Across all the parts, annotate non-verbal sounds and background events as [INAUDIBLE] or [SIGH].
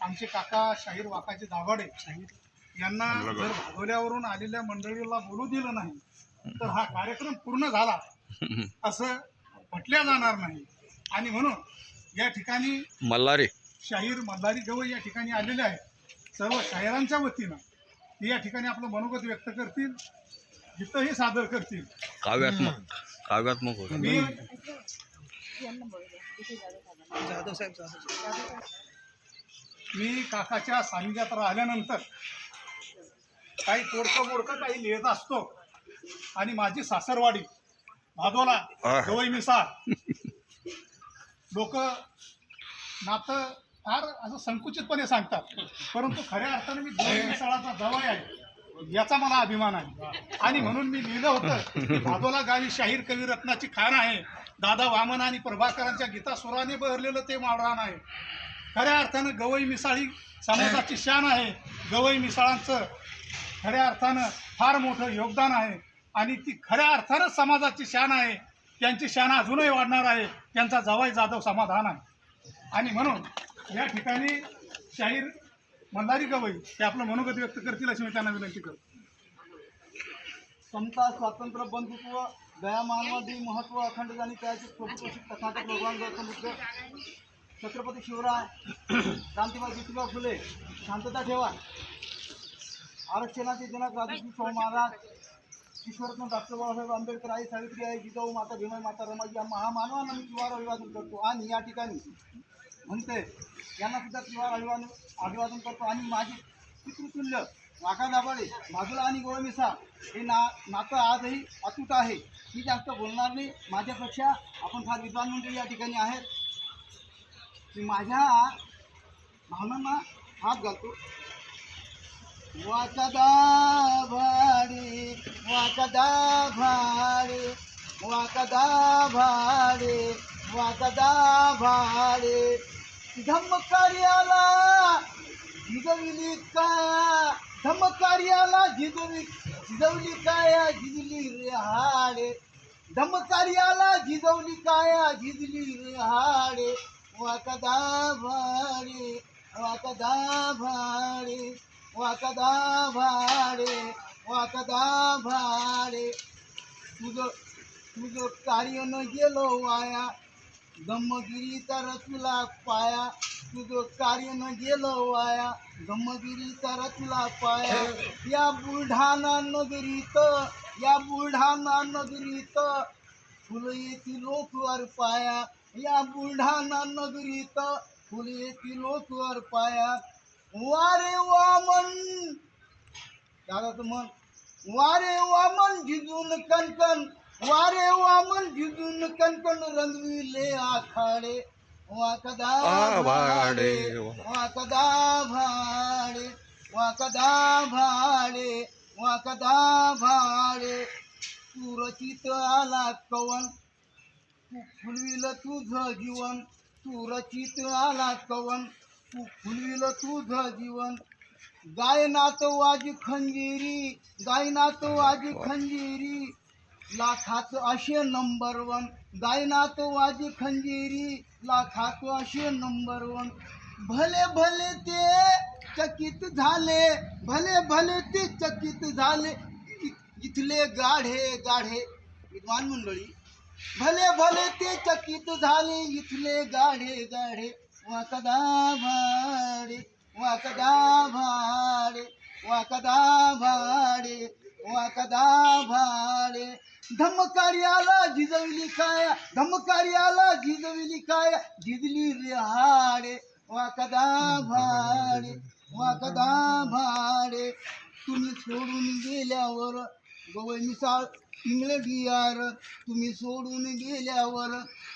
आमचे काका शाहीर वाकाचे दाभाडे यांना जर भागवल्यावरून आलेल्या मंडळीला बोलू दिलं नाही तर हा कार्यक्रम पूर्ण झाला. [LAUGHS] असं म्हटल्या जाणार नाही. आणि म्हणून या ठिकाणी मल्हारी. शाहीर मल्हारी गवई या ठिकाणी आलेले आहेत. सर्व शाहिरांच्या वतीनं ते या ठिकाणी आपलं मनोगत व्यक्त करतील गीतही सादर करतील. काव्यात्मक. काव्यात्मक होतं. मी जाधव साहेब जाधव. मी काकाच्या सानिध्यात राहिल्यानंतर काही तोडकं मोडकं काही लिहित असतो. आणि माझी सासरवाडी भादोला. गवई मिसाळ लोक नातं फार असं संकुचितपणे सांगतात. परंतु खऱ्या अर्थाने मी गवई मिसाळाचा जवळ आहे याचा मला अभिमान आहे. आणि म्हणून मी लिहिलं होतं भादोला गावी शाहीर कवी रत्नाची खाण आहे. दादा वामन आणि प्रभाकरांच्या गीतासुराने बहरलेलं ते माळरान आहे. खऱ्या अर्थानं गवई मिसाळ ही समाजाची शान आहे. गवई मिसाळांचं खऱ्या अर्थानं फार मोठं योगदान आहे. आणि ती खऱ्या अर्थानं समाजाची शान आहे. त्यांची शान अजूनही वाढणार आहे. त्यांचा जवाई जाधव समाधान आहे. आणि म्हणून या ठिकाणी शाहीर मंदारी गवई ते आपलं मनोगत व्यक्त करतील अशी मी त्यांना विनंती करतो. समता स्वातंत्र्य बंधुत्व दया मानवादी महत्त्व अखंड आणि त्याचे प्रभुपोषित छत्रपती शिवराय क्रांतीबाई ज्योतिबा फुले शांतता ठेवा. आरक्षणाचे जनक राजश्री शाहू महाराज ईश्वरत्न डॉक्टर बाबासाहेब आंबेडकर आई सावित्री आई जिजाऊ माता भीमाई माता रमाई या महामानवांना मी त्रिवार अभिवादन करतो आणि या ठिकाणी म्हणते यांना सुद्धा त्रिवार अभिवादन अभिवादन करतो. आणि माझी पितृतुल्य वाका दाभाडे बाजूला आणि गोळमिसा हे ना नातं आजही अतूट आहे. मी जास्त बोलणार नाही. माझ्यापेक्षा आपण फार विद्वान मंडळी या ठिकाणी आहेत. की माझ्या भावनांना हात घालतो. वाकदा भाडे वाकदा भाडे वाकदा भाडे वाकदा भाडे धम्मकार्याला झिजविली काया धम्मकार्याला झिजवी झिजवली काया झिजली रे हाडे? धम्मकार्याला झिजवली काया झिजली रे हाडे? वाकदा भाडे वाकदा भाडे वाकदा भाडे वाकदा भाडे. तुझं तुझं कार्य न गेलो वाया धम्मगिरीचा तर तुला पाया. तुझं कार्य न गेलो वाया धम्मगिरीचा तर तुला पाया. या बुलढाणा नगरीत या बुलढाणा नगरीत फुलं येतील रोखवर पाया. या बुलढाणा नगरीत फुलं येतील लोकवर पाया. वारे वामन. दादाचं मन वारे वामन झिजून कणकण वारे वामन झिजून कणकण रंगविले आखाडे. वाकदा भाडे भाडे. वाकदा भाडे वाकदा भाडे वाकदा भाडे. तू रचित आला कवन तू फुलविल तुझं जीवन तू रचित आला कवन. तू फुलविल तुझं जीवन गायनात वाज खंजिरी गायनात वाज खंजिरी. लाखात असे नंबर वन गायनात वाज खंजिरी लाखात असे नंबर वन भले भले ते चकित झाले भले भले ते चकित झाले. इ- इथले गाढे गाढे. विद्वान मंडळी भले भले ते चकित झाले इथले गाढे गाढे वाकदा भाडे वाकदा भाडे वाकदा भाडे वाकदा भाडे. धमकार्याला झिजविली काय? धमकार्याला झिजविली काय? झिजली रे हाडे. वाकदा भाडे वाकदा भाडे. तुम्ही सोडून गेल्यावर गवई मिसाळ इंग्लंड यार तुम्ही सोडून गेल्यावर.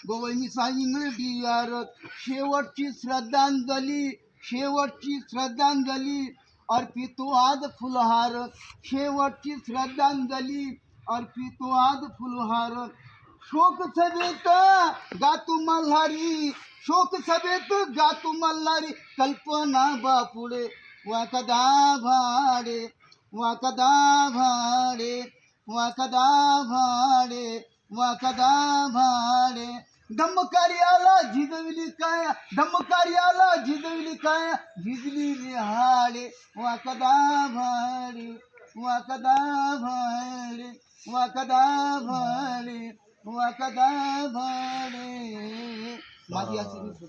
गवई मिसाळ इंग्लंड यार शेवटची श्रद्धांजली शेवटची श्रद्धांजली अर्पितो आज फुलहार. शेवटची श्रद्धांजली अर्पितो आज फुलहार. शोक सभेत गातू मल्हारी शोक सभेत गातू मल्हारी. कल्पना बापुडे वाकदा भाडे वाकदा भाडे. वाकदा भाडे वाकदा भाडे. धम्मकार्याला झिजविली काय? धम्मकार्याला झिजविली काय? भिजली निहाळे वाकदा भाडे वाकदा भाडे वाकदा भाडे वाकदा भाडे. माझी अशी.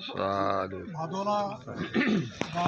चालेल [COUGHS]